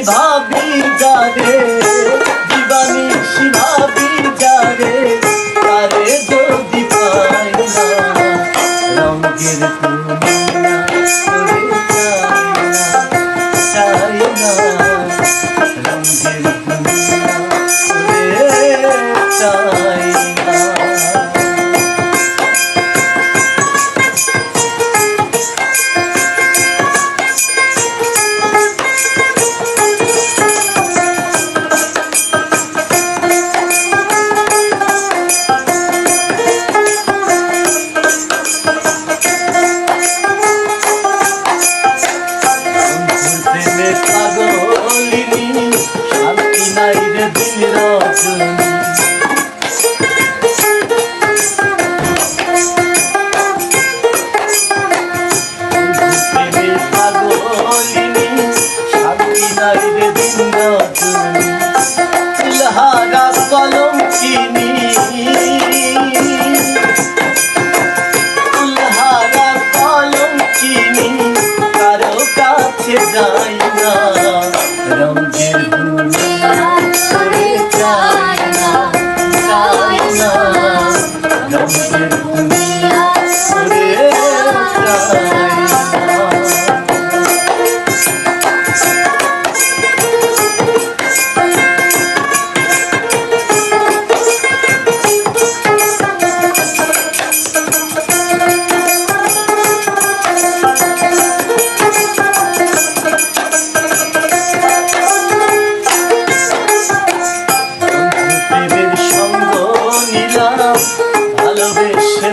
ভাবি যারে Hallelujah.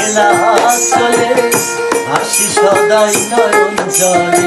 এলা হাসলে হাসি সদাই নয়ন জলে।